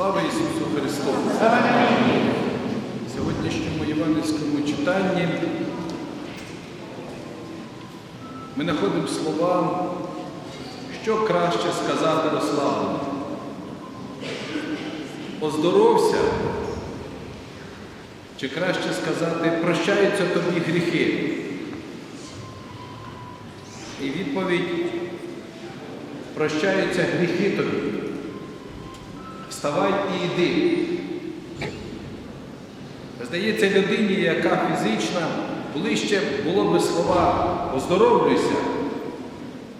Слава Ісусу Христу! В сьогоднішньому євангельському читанні ми знаходимо слова, що краще сказати Рославу. Оздоровся, чи краще сказати, прощаються тобі гріхи. І відповідь прощаються гріхи тобі. Вставай і йди. Здається, людині, яка фізична, ближче було би слова оздоровлюйся,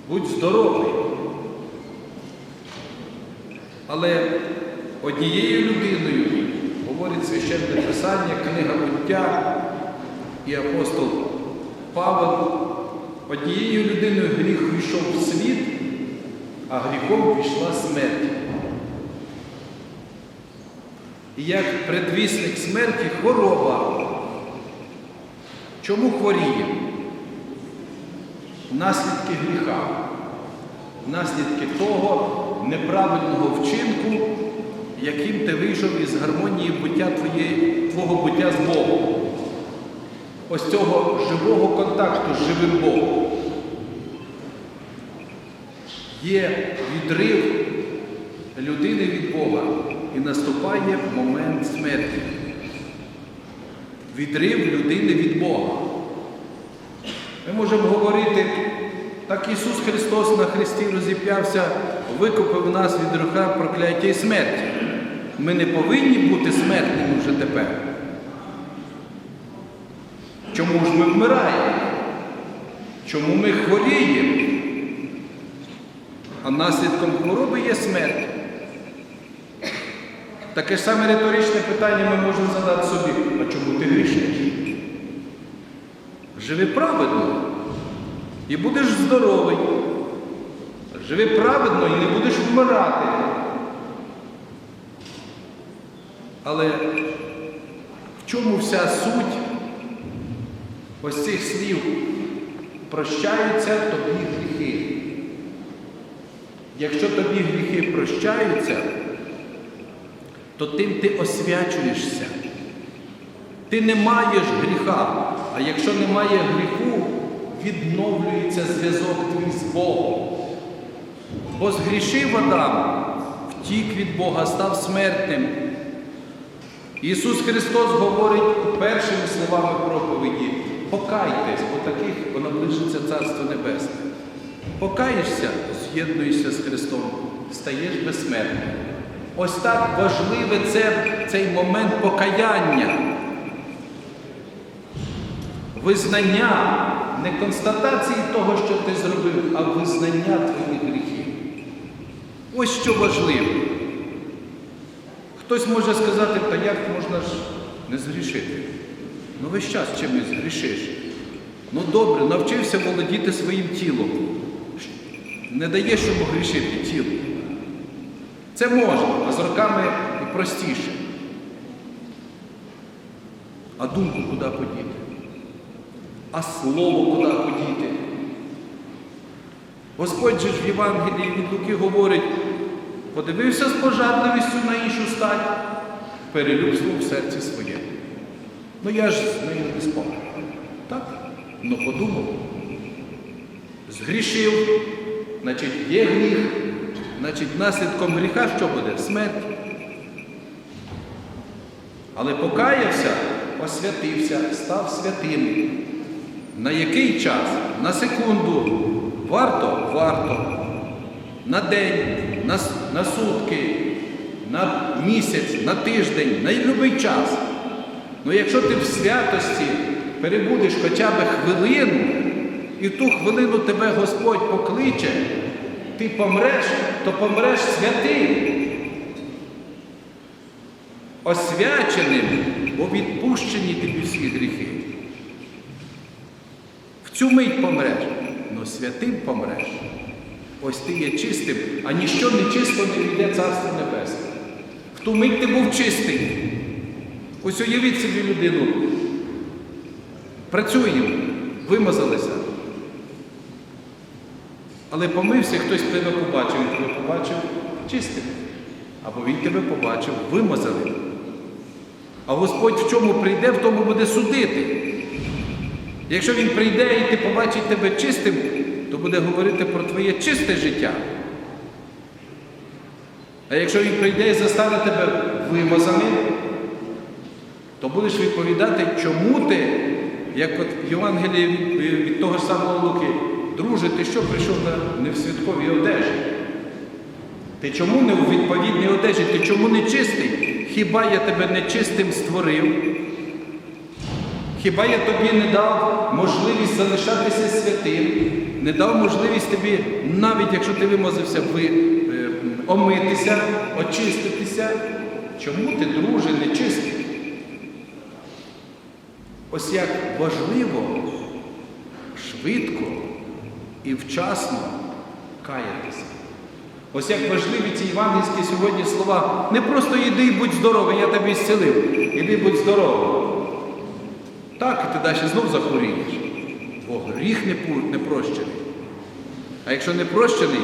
будь здоровий. Але однією людиною, говорить священне Писання, книга буття і апостол Павел, однією людиною гріх війшов в світ, а гріхом пішла смерть. І як предвісник смерті хвороба. Чому хворіє? Наслідки гріха, наслідки того неправильного вчинку, яким ти вийшов із гармонії буття твоє, твого буття з Богом. Ось цього живого контакту з живим Богом. Є відрив людини від Бога і наступає момент смерті. Відрив людини від Бога. Ми можемо говорити, так Ісус Христос на Христі розіп'явся, викупив нас від гріха прокляття і смерті. Ми не повинні бути смертними вже тепер. Чому ж ми вмираємо? Чому ми хворіємо? А наслідком хвороби є смерть. Таке ж саме риторичне питання ми можемо задати собі, а чому ти грішиш? Живи праведно і будеш здоровий. Живи праведно і не будеш вмирати. Але в чому вся суть ось цих слів? Прощаються тобі гріхи. Якщо тобі гріхи прощаються, то тим ти освячуєшся. Ти не маєш гріха, а якщо немає гріху, відновлюється зв'язок твій з Богом. Бо згрішив Адам, втік від Бога, став смертним. Ісус Христос говорить першими словами проповіді, покайтесь, бо таких бо наближиться Царство Небесне. Покаєшся, з'єднуєшся з Христом, стаєш безсмертним. Ось так важливий це, цей момент покаяння, визнання, не констатації того, що ти зробив, а визнання твоїх гріхів. Ось що важливо. Хтось може сказати, та як можна ж не згрішити? Ну весь час чимось згрішиш. Ну добре, навчився володіти своїм тілом. Не даєш йому грішити тіло. Це можна, а з роками і простіше. А думку куди подіти? А слово куди подіти? Господь же ж в Євангелії від Луки говорить, подивився з пожадливістю на іншу стать, перелюбствував в серці своє. Ну я ж з нею не спав. Так? Ну подумав. Згрішив, значить, є гріх. Значить, наслідком гріха що буде? Смерть. Але покаявся, освятився, став святим. На який час? На секунду. Варто? Варто. На день, на, на сутки, на місяць, на тиждень, на будь-який час. Ну якщо ти в святості перебудеш хоча б хвилину, і в ту хвилину тебе Господь покличе, ти помреш, то помреш святим, освяченим, бо відпущені тобі всі гріхи. В цю мить помреш, але святим помреш. Ось ти є чистим, а ніщо нечисто не йде Царство Небесне. В ту мить ти був чистий. Ось уявіть собі людину. Працюємо, вимазалися. Але помився, хтось тебе побачив, він тебе побачив чистим. або він тебе побачив вимазаним. А Господь в чому прийде, в тому буде судити. Якщо він прийде і ти побачить тебе чистим, то буде говорити про твоє чисте життя. А якщо він прийде і застане тебе вимазаним, то будеш відповідати, чому ти, як от в Євангелії від, того ж самого Луки, друже, ти що прийшов на, не в святковій одежі? Ти чому не у відповідній одежі? Ти чому не чистий? Хіба я тебе нечистим створив? Хіба я тобі не дав можливість залишатися святим, не дав можливість тобі, навіть якщо ти вимазався, ви, е, омитися, очиститися? Чому ти, друже, нечистий? Ось як важливо швидко і вчасно каятися. Ось як важливі ці євангельські сьогодні слова. Не просто йди і будь здоровий, я тебе зцілив. Іди будь здоровий. Так, і ти далі знов захворієш. Бо гріх не, прощений. А якщо не прощений,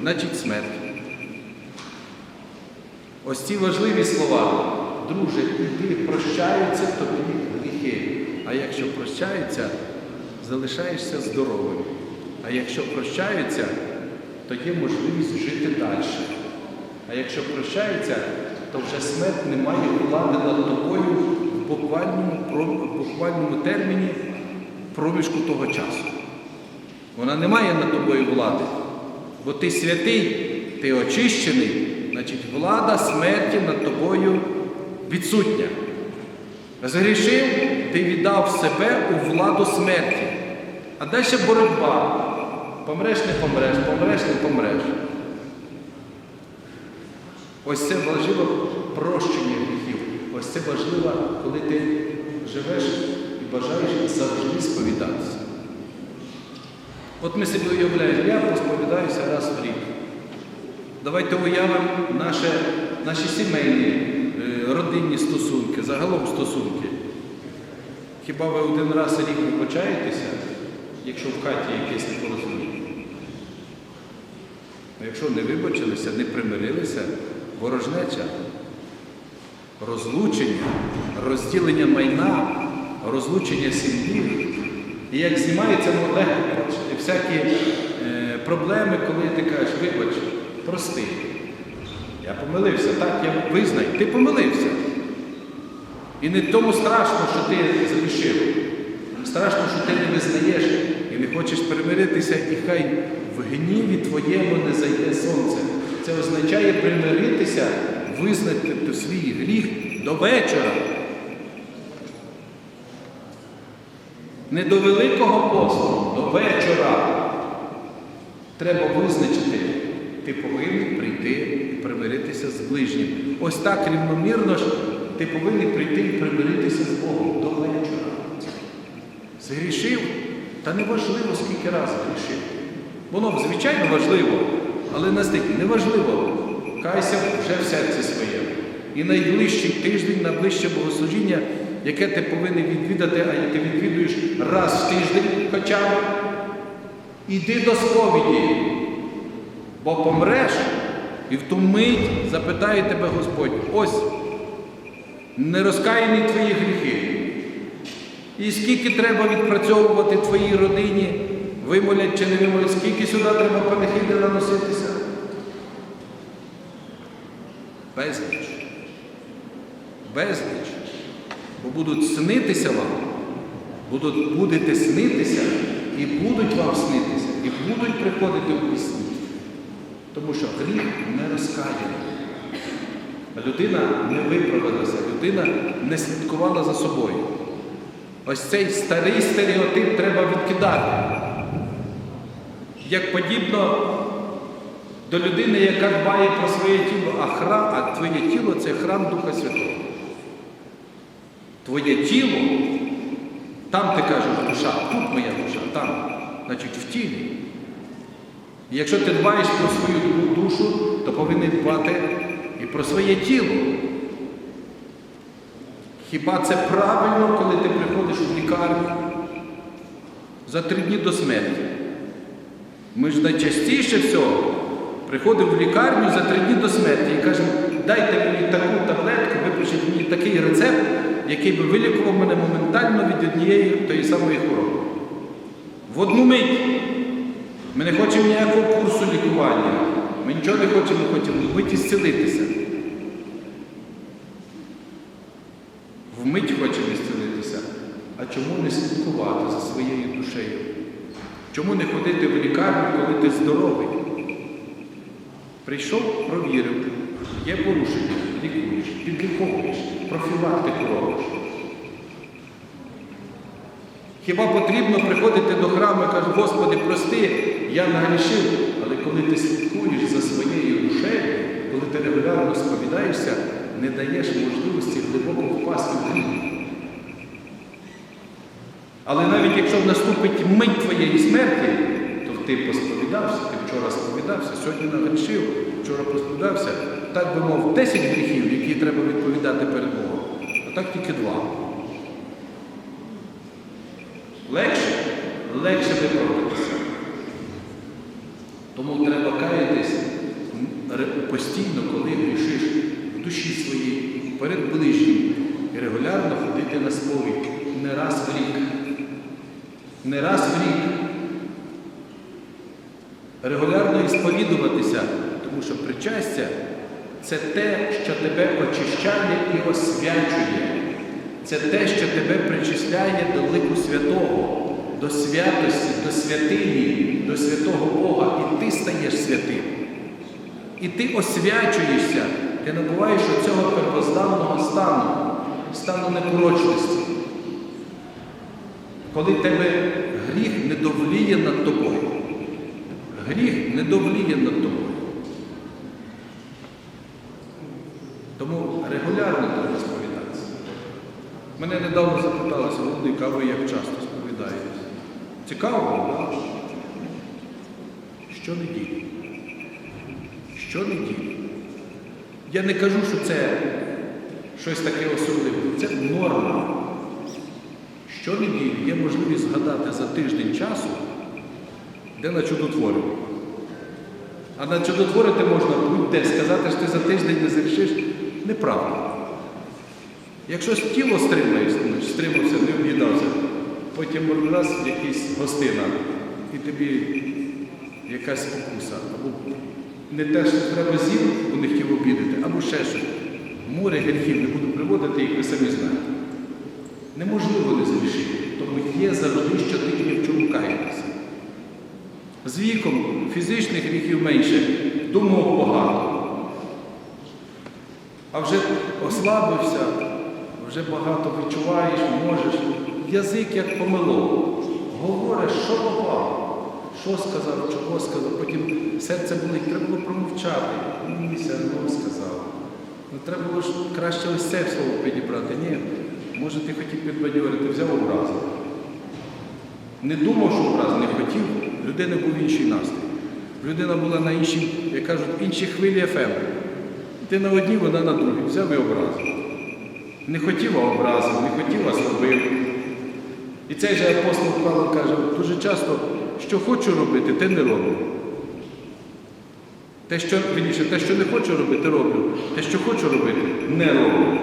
значить смерть. Ось ці важливі слова. Друже, іди, прощаються тобі гріхи. А якщо прощаються, залишаєшся здоровим. А якщо прощаються, то є можливість жити далі. А якщо прощаються, то вже смерть не має влади над тобою в буквальному, в буквальному терміні проміжку того часу. Вона не має над тобою влади. Бо ти святий, ти очищений, значить влада смерті над тобою відсутня. Згрішив, ти віддав себе у владу смерті. А далі боротьба. Помреш, не помреш, помреш, не помреш. Ось це важливо прощення гріхів. Ось це важливо, коли ти живеш і бажаєш завжди сповідатися. От ми собі уявляємо, я посповідаюся раз в рік. Давайте уявимо наше, наші сімейні, е, родинні стосунки, загалом стосунки. Хіба ви один раз рік вибачаєтеся, якщо в хаті якесь непорозуміння? А якщо не вибачилися, не примирилися, ворожнеча, розлучення, розділення майна, розлучення сім'ї. І як знімається ну, легко бачити, всякі е, проблеми, коли ти кажеш, вибач, прости. Я помилився, так, я визнай, ти помилився. І не тому страшно, що ти залишив. Страшно, що ти не визнаєш і не хочеш примиритися, і хай в гніві твоєму не зайде сонце. Це означає примиритися, визнати свій гріх до вечора. Не до Великого посту, до вечора. Треба визначити, ти повинен прийти і примиритися з ближнім. Ось так рівномірно ж ти повинен прийти і примиритися з Богом до вечора. Згрішив, та неважливо, скільки разів грішив. Воно, звичайно, важливо, але настільки неважливо. Кайся вже в серці своєму. І найближчий тиждень, найближче богослужіння, яке ти повинен відвідати, а ти відвідуєш раз в тиждень хоча б, іди до сповіді, бо помреш, і в ту мить запитає тебе Господь, ось нерозкаяні твої гріхи. І скільки треба відпрацьовувати твоїй родині, вимолять чи не вимолять, скільки сюди треба панихиди наноситися? Безліч. Безліч. Бо будуть снитися вам, будуть, будете снитися, і будуть вам снитися, і будуть приходити у пісні. Тому що гріх не розкаяний. Людина не виправилася, людина не слідкувала за собою. Ось цей старий стереотип треба відкидати. Як подібно до людини, яка дбає про своє тіло, а храм, а твоє тіло це храм Духа Святого. Твоє тіло, там ти кажеш душа, тут моя душа, там, значить в тілі. І якщо ти дбаєш про свою душу, то повинен дбати і про своє тіло. Хіба це правильно, коли ти приходиш в лікарню за три дні до смерті? Ми ж найчастіше всього приходив в лікарню за три дні до смерті і каже, дайте мені таку таблетку, випишіть мені такий рецепт, який би вилікував мене моментально від однієї тої самої хвороби. В одну мить. Ми не хочемо ніякого курсу лікування. Ми нічого не хочемо, ми хочемо зцілитися. Вмить хочемо зцілитися. А чому не слідкувати за своєю душею? Чому не ходити в лікарню, коли ти здоровий? Прийшов, провірив, є порушення, лікуєш, підліковуєш, профілактику робиш. Хіба потрібно приходити до храму і кажуть, Господи, прости, я нагрішив. Але коли ти слідкуєш за своєю душею, коли ти регулярно сповідаєшся, не даєш можливості глибоко впасти в гріх. Але навіть якщо наступить мить твоєї смерті, то ти посповідався, ти вчора сповідався, сьогодні нагрішив, вчора посповідався, так би мов 10 гріхів, які треба відповідати перед Богом, а так тільки два. Легше, легше виправитися. Тому треба каятись постійно, коли грішиш в душі своїй, перед ближнім і регулярно ходити на сповідь не раз в рік. Не раз в рік. Регулярно і сповідуватися, тому що причастя це те, що тебе очищає і освячує. Це те, що тебе причисляє до лику святого, до святості, до святині, до святого Бога, і ти стаєш святим. І ти освячуєшся, ти набуваєш оцього первозданного стану, стану непорочності. Коли тебе гріх не довліє над тобою. Гріх не довліє над тобою. Тому регулярно треба сповідатися. Мене недавно запиталися, Володик, а ви як часто сповідаєтесь? Цікаво, так? Щонеділі. Щонеділі. Я не кажу, що це щось таке особливе. Це норма. Щонеділі є можливість згадати за тиждень часу, де на чудотворі. А на чудотворити можна будь-де сказати, що ти за тиждень не зрішиш. Неправда. Якщо тіло стримаєш, стримався, не об'їдався, потім раз якийсь гостина, і тобі якась спокуса, або не те, що треба з'їв, бо не хотів обідати, або ще щось. Море гріхів не буду приводити, їх ви самі знаєте. Неможливо не зрішити, тому є завжди, що ти ні в чому каятися. З віком фізичних гріхів менше, думок багато. А вже ослабився, вже багато відчуваєш, можеш. Язик як помило. Говориш, що попав, що сказав, чого сказав. Потім серце болить, треба було промовчати. Ні, все одно сказав. Ну, треба було краще ось це слово підібрати. Ні, може ти хотів підбадьорити, взяв образу. Не думав, що образ не хотів, людина був інший настрій. Людина була на іншій, як кажуть, іншій хвилі ефему. Ти на одній, вона на другій. Взяв і образив. Не хотів, а образив, не хотів, а зробив. І цей же апостол Павло каже, дуже часто, що хочу робити, те не роблю. Те, що, вірніше, те, що не хочу робити, роблю. Те, що хочу робити, не роблю.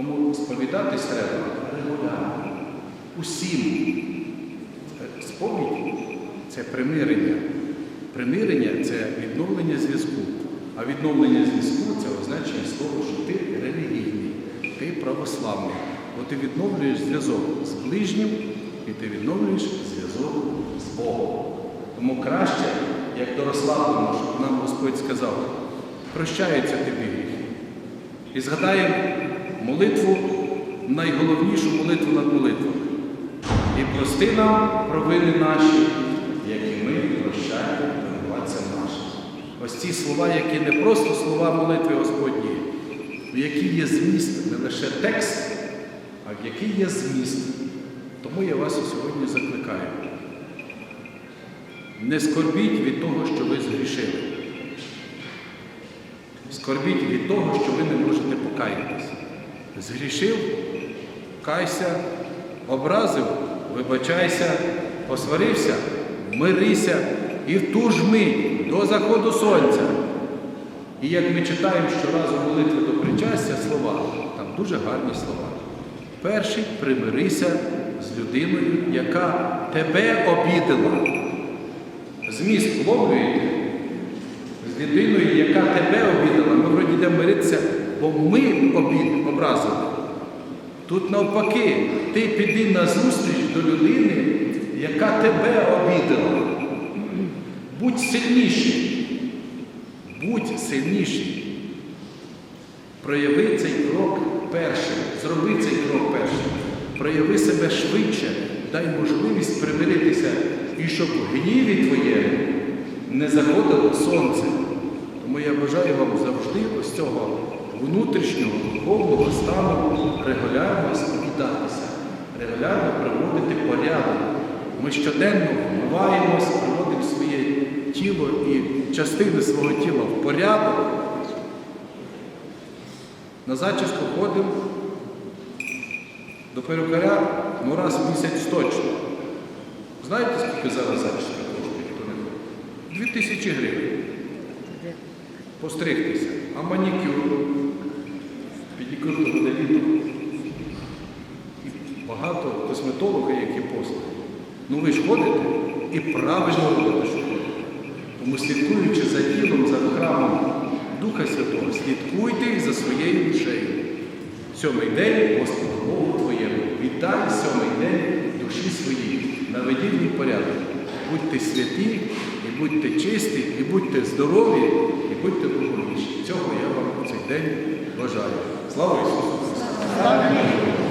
Тому сповідатись треба регулярно. Усім. Е, Сповідь це примирення. Примирення це відновлення зв'язку. А відновлення зв'язку це означає слово, що ти релігійний, ти православний. Бо ти відновлюєш зв'язок з ближнім і ти відновлюєш зв'язок з Богом. Тому краще, як дорославлено, щоб нам Господь сказав, прощаються тобі гріхи. І згадаємо молитву, найголовнішу молитву над молитвою. І прости нам провини наші, як і ми прощаємо винуватцям нашим. Ось ці слова, які не просто слова молитви Господні, в якій є зміст, не лише текст, а в який є зміст. Тому я вас сьогодні закликаю. Не скорбіть від того, що ви згрішили. Скорбіть від того, що ви не можете покаятися. Згрішив, кайся, образив, вибачайся, посварився, мирися і в ту ж мить до заходу сонця. І як ми читаємо щоразу молитви до причастя слова, там дуже гарні слова. Перший примирися з людиною, яка тебе обідала. Зміст вловлюєте з людиною, яка тебе обідала. Ми вроді йдемо миритися, ми обід образили. Тут навпаки, ти піди на зустріч до людини, яка тебе обідала. Будь сильніший. Будь сильніший. Прояви цей крок першим, зроби цей крок першим, прояви себе швидше, дай можливість примиритися, і щоб в гніві твоєму не заходило сонце. Тому я бажаю вам завжди ось цього внутрішнього духовного стану регулярно сповідатися, регулярно приводити порядок. Ми щоденно вмиваємось, приводимо своє тіло і частини свого тіла в порядок. На зачіску ходимо до перукаря ну раз в місяць точно. Знаєте, скільки зараз зачіска коштує? Дві тисячі гривень. Постригтися. А манікюр, педикюр то буде літом. І багато косметологів, які послуги. Ну ви ж ходите і правильно робите, що ходите. Тому слідкуючи за тілом, за храмом Духа Святого, слідкуйте за своєю душею. Сьомий день Господу Богу твоєму. Вітай сьомий день душі своїй. Наведіть порядок. Будьте святі, будьте чисті, і будьте здорові, і будьте благополучні. Цього я вам у цей день бажаю. Слава Ісусу Христу!